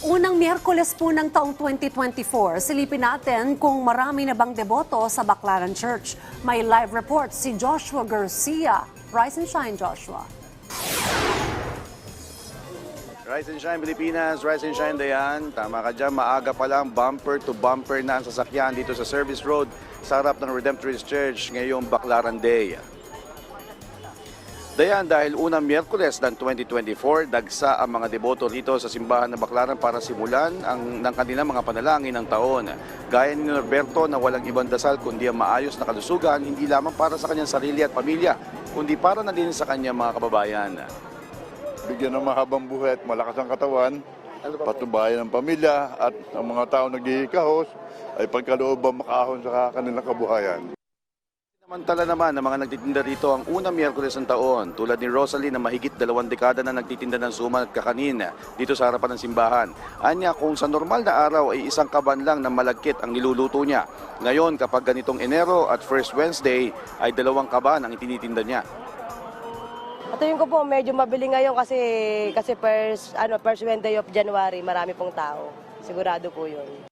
Unang Miyerkules po ng taong 2024, silipin natin kung marami na bang deboto sa Baclaran Church. May live report si Joshua Garcia. Rise and shine, Joshua. Rise and Shine Pilipinas, Rise and Shine Dayan. Tama ka dyan, maaga pa lang, bumper to bumper na ang sasakyan dito sa Service Road sa harap ng Redemptorist Church ngayong Baclaran Day. Dayan, dahil unang Miyerkules ng 2024, dagsa ang mga deboto rito sa simbahan ng Baclaran para simulan ang, ng kanilang mga panalangin ng taon. Gaya ni Norberto na walang ibang dasal kundi ang maayos na kalusugan, hindi lamang para sa kanyang sarili at pamilya, kundi para na din sa kanyang mga kababayan. bigyan ng mahabang buhay at malakas ang katawan, patubayan ng pamilya at ang mga tao naghihikahos ay pagkalooban makaahon sa kanilang kabuhayan. Samantala naman ng mga nagtitinda rito ang unang Miyerkules ng taon tulad ni Rosalie na mahigit dalawang dekada na nagtitinda ng suman at kakanin dito sa harapan ng simbahan. Anya kung sa normal na araw ay isang kaban lang ng malagkit ang niluluto niya. Ngayon kapag ganitong Enero at First Wednesday ay dalawang kaban ang itinitinda niya. Tingin ko po medyo mabili ngayon kasi kasi first ano first Wednesday of January marami pong tao. Sigurado po 'yun.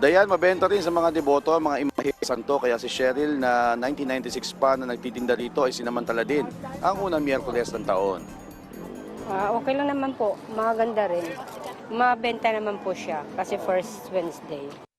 Dayan, mabenta rin sa mga deboto, ang mga imahe santo. Kaya si Cheryl na 1996 pa na nagtitinda rito ay sinamantala din ang unang Miyerkules ng taon. Ah, okay lang naman po, maganda rin. Mabenta naman po siya kasi first Wednesday.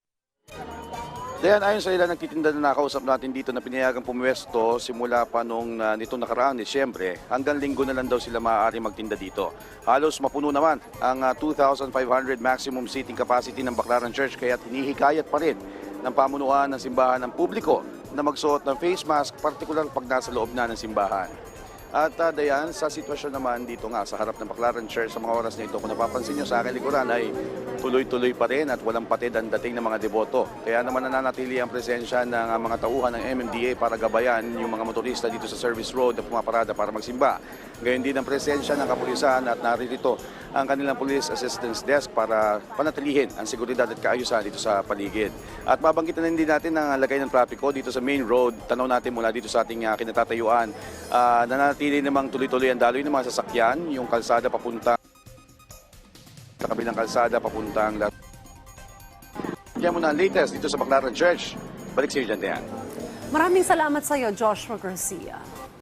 Dayan, ayon sa ilan nagtitinda na nakausap natin dito na pinayagang pumwesto simula pa nung uh, nitong nakaraang Disyembre hanggang linggo na lang daw sila maaari magtinda dito. Halos mapuno naman ang ah, 2,500 maximum seating capacity ng Baclaran Church kaya hinihikayat pa rin ng pamunuan ng simbahan ng publiko na magsuot ng face mask, partikular pag nasa loob na ng simbahan. At uh, Dayan, sa sitwasyon naman dito nga sa harap ng Baclaran Church sa mga oras na ito, kung napapansin nyo sa akin likuran ay tuloy-tuloy pa rin at walang patid ang dating ng mga deboto. Kaya naman nananatili ang presensya ng uh, mga tauhan ng MMDA para gabayan yung mga motorista dito sa service road na pumaparada para magsimba. Gayon din ang presensya ng kapulisan at naririto ang kanilang police assistance desk para panatilihin ang seguridad at kaayusan dito sa paligid. At babanggitan din natin ang lagay ng trapiko dito sa main road. Tanaw natin mula dito sa ating uh, kinatatayuan. Uh, nananatili namang tuloy-tuloy ang daloy ng mga sasakyan, yung kalsada papunta sa kabilang kalsada papuntang La... Yan muna ang latest dito sa Baclaran Church. Balik sa iyo dyan. Maraming salamat sa iyo, Joshua Garcia.